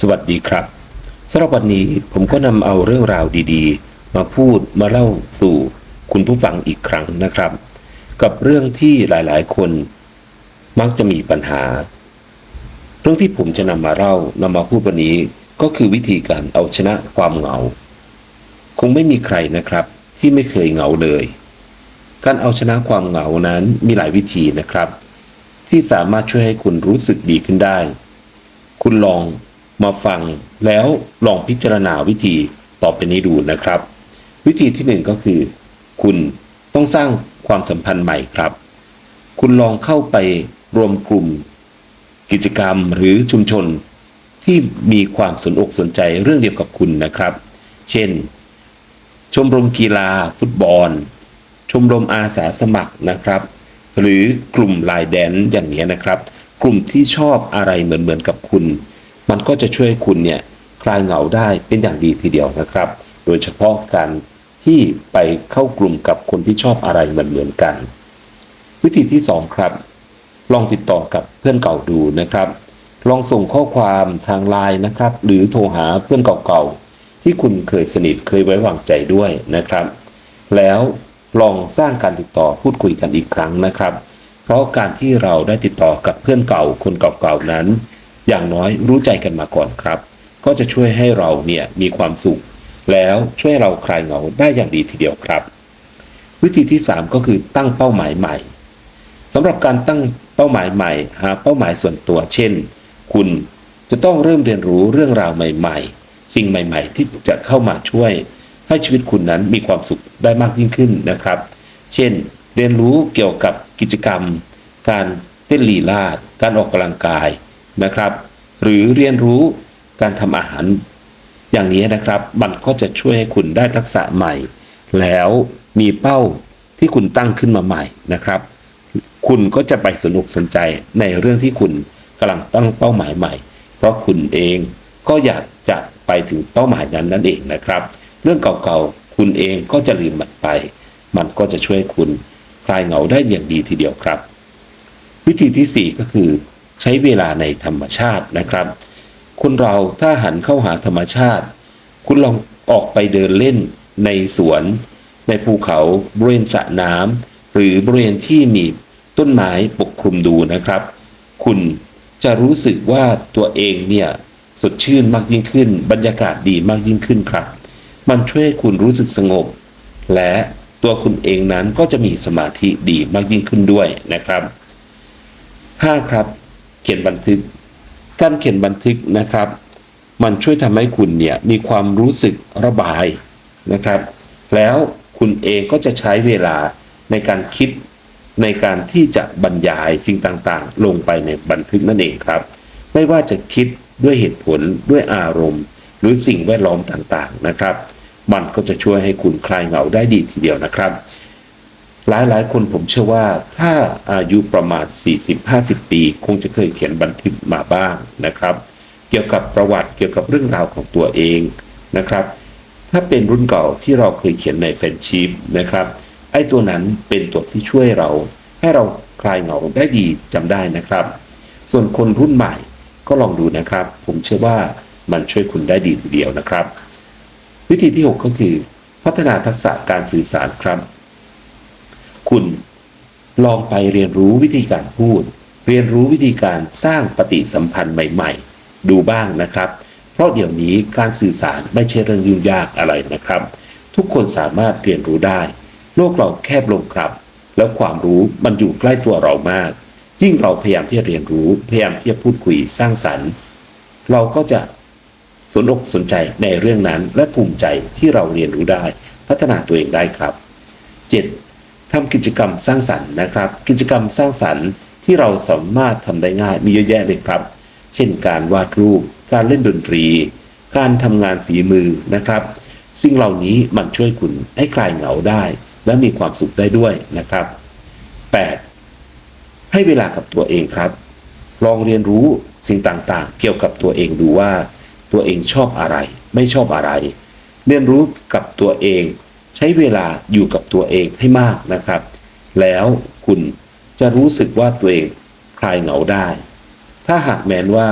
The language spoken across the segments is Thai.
สวัสดีครับสำหรับวันนี้ผมก็นำเอาเรื่องราวดีๆ มาพูดมาเล่าสู่คุณผู้ฟังอีกครั้งนะครับ กับเรื่องที่หลายๆ คนมักจะมีปัญหา เรื่องที่ผมจะนำมาเล่านำมาพูดวันนี้ก็คือวิธีการเอาชนะความเหงา คงไม่มีใครนะครับ ที่ไม่เคยเหงาเลย การเอาชนะความเหงานั้นมีหลายวิธีนะครับ ที่สามารถช่วยให้คุณรู้สึกดีขึ้นได้ คุณลอง มาฟังแล้วลองพิจารณาวิธีต่อไปนี้ดูนะครับ วิธีที่หนึ่งก็คือ คุณต้องสร้างความสัมพันธ์ใหม่ครับ คุณลองเข้าไปรวมกลุ่ม กิจกรรมหรือชุมชนที่มีความสนอกสนใจเรื่องเดียวกับคุณนะครับ เช่น ชมรมกีฬา ฟุตบอล ชมรมอาสาสมัครนะครับ หรือกลุ่มลายแดนอย่างนี้นะครับ กลุ่มที่ชอบอะไรเหมือนเหมือนๆกับคุณ มันก็จะช่วยคุณเนี่ยคลายเหงาได้เป็นอย่างดีทีเดียวนะครับ โดยเฉพาะการที่ไปเข้ากลุ่มกับคนที่ชอบอะไรเหมือนเหมือนๆกัน วิธีที่สองครับ ลองติดต่อกับเพื่อนเก่าดูนะครับ ลองส่งข้อความทางไลน์นะครับ หรือโทรหาเพื่อนเก่าๆที่คุณเคยสนิทเคยไว้วางใจด้วยนะครับ แล้วลองสร้างการติดต่อพูดคุยกันอีกครั้งนะครับ เพราะการที่เราได้ติดต่อกับเพื่อนเก่าคนเก่าๆนั้น อย่างน้อยรู้ใจกันมาก่อนครับ ก็จะช่วยให้เราเนี่ยมีความสุข แล้วช่วยเราคลายเหงาได้อย่างดีทีเดียวครับ วิธีที่ 3 ก็คือตั้งเป้าหมายใหม่สำหรับการตั้งเป้าหมายใหม่ หาเป้าหมายส่วนตัว เช่น คุณจะต้องเริ่มเรียนรู้เรื่องราวใหม่ ๆ สิ่งใหม่ ๆ ที่จะเข้ามาช่วย ให้ชีวิตคุณนั้นมีความสุขได้มากยิ่งขึ้นนะครับ เช่น เรียนรู้เกี่ยวกับกิจกรรม การเต้นลีลาด การออกกำลังกาย นะครับ หรือเรียนรู้การทำอาหาร อย่างนี้นะครับ มันก็จะช่วยให้คุณได้ทักษะใหม่ แล้วมีเป้าที่คุณตั้งขึ้นมาใหม่นะครับ คุณก็จะไปสนุกสนใจในเรื่องที่คุณกำลังตั้งเป้าหมายใหม่ เพราะคุณเองก็อยากจะไปถึงเป้าหมายนั้นนั่นเองนะครับ เรื่องเก่าๆ คุณเองก็จะลืมมันไป มันก็จะช่วยคุณคลายเหงาได้อย่างดีทีเดียวครับ วิธีที่ 4 ก็คือ ใช้เวลาในธรรมชาตินะครับคนเราถ้าหันเข้าหาธรรมชาติ คุณลองออกไปเดินเล่นในสวน ในภูเขาบริเวณสระน้ำหรือบริเวณที่มีต้นไม้ปกคลุมดูนะครับ คุณจะรู้สึกว่าตัวเองเนี่ยสดชื่นมากยิ่งขึ้น บรรยากาศดีมากยิ่งขึ้นครับ มันช่วยให้คุณรู้สึกสงบ และตัวคุณเองนั้นก็จะมีสมาธิดีมากยิ่งขึ้นด้วยนะครับ 5. ครับ เขียนบันทึก การเขียนบันทึกนะครับ มันช่วยทำให้คุณเนี่ยมีความรู้สึกระบายนะครับ แล้วคุณเองก็จะใช้เวลาในการคิดในการที่จะบรรยายสิ่งต่างๆ ลงไปในบันทึกนั่นเองครับ ไม่ว่าจะคิดด้วยเหตุผลด้วยอารมณ์ หรือสิ่งแวดล้อมต่างๆนะครับ มันก็จะช่วยให้คุณคลายเหงาได้ดีทีเดียวนะครับ หลายหลายคนผมเชื่อว่าถ้าอายุประมาณ 40-50 ปี คงจะเคยเขียนบันทึกมาบ้างนะครับ เกี่ยวกับประวัติเกี่ยวกับเรื่องราวของตัวเองนะครับ ถ้าเป็นรุ่นเก่าที่เราเคยเขียนในเฟนชิพนะครับไอ้ตัวนั้นเป็นตัวที่ช่วยเรา ให้เราคลายเหงาได้ดีจำได้นะครับ ส่วนคนรุ่นใหม่ก็ลองดูนะครับ ผมเชื่อว่ามันช่วยคุณได้ดีทีเดียวนะครับ วิธีที่ 6 ก็คือ พัฒนาทักษะการสื่อสารครับ คุณ ลองไปเรียนรู้วิธีการพูด เรียนรู้วิธีการสร้างปฏิสัมพันธ์ใหม่ ๆ ดูบ้างนะครับ เพราะเดี๋ยวนี้การสื่อสารไม่ใช่เรื่องยุ่งยากอะไรนะครับ ทุกคนสามารถเรียนรู้ได้ โลกเราแคบลงครับ แล้วความรู้มันอยู่ใกล้ตัวเรามากยิ่งเราพยายามที่จะเรียนรู้พยายามที่จะพูดคุยสร้างสรรค์ เราก็จะสนอกสนใจในเรื่องนั้นและภูมิใจที่เราเรียนรู้ได้ พัฒนาตัวเองได้ครับ 7. ทำกิจกรรมสร้างสรรค์นะครับ กิจกรรมสร้างสรรค์ที่เราสามารถทำได้ง่ายมีเยอะแยะเลยครับ เช่นการวาดรูป การเล่นดนตรี การทำงานฝีมือนะครับ สิ่งเหล่านี้มันช่วยคุณให้คลายเหงาได้ และมีความสุขได้ด้วยนะครับ 8. ให้เวลากับตัวเองครับ ลองเรียนรู้สิ่งต่างๆ เกี่ยวกับตัวเองดูว่า ตัวเองชอบอะไร ไม่ชอบอะไร เรียนรู้กับตัวเอง ใช้เวลาอยู่กับ ตัวเองให้มากนะครับ แล้วคุณจะรู้สึกว่าตัวเองคลายเหงาได้ ถ้าหากแม้นว่า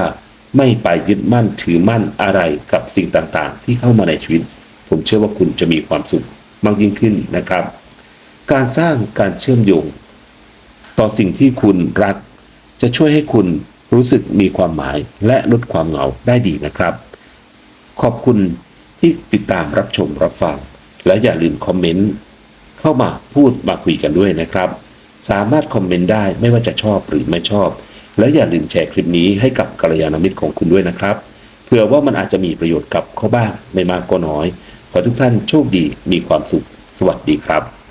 ไม่ไปยึดมั่นถือมั่นอะไรกับสิ่งต่างๆ ที่เข้ามาในชีวิต ผมเชื่อว่าคุณจะมีความสุขมากยิ่งขึ้นนะครับ การสร้างการเชื่อมโยง ต่อสิ่งที่คุณรัก จะช่วยให้คุณรู้สึกมีความหมายและลดความเหงาได้ดีนะครับ ขอบคุณที่ติดตามรับชมรับฟัง และอย่าลืมคอมเมนต์ เข้ามาพูดมาคุยกันด้วยนะครับ สามารถคอมเมนต์ได้ไม่ว่าจะชอบหรือไม่ชอบ และอย่าลืมแชร์คลิปนี้ให้กับกัลยาณมิตรของคุณด้วยนะครับเผื่อว่ามันอาจจะมีประโยชน์กับเขาบ้างไม่มากก็น้อย ขอทุกท่านโชคดีมีความสุข สวัสดีครับ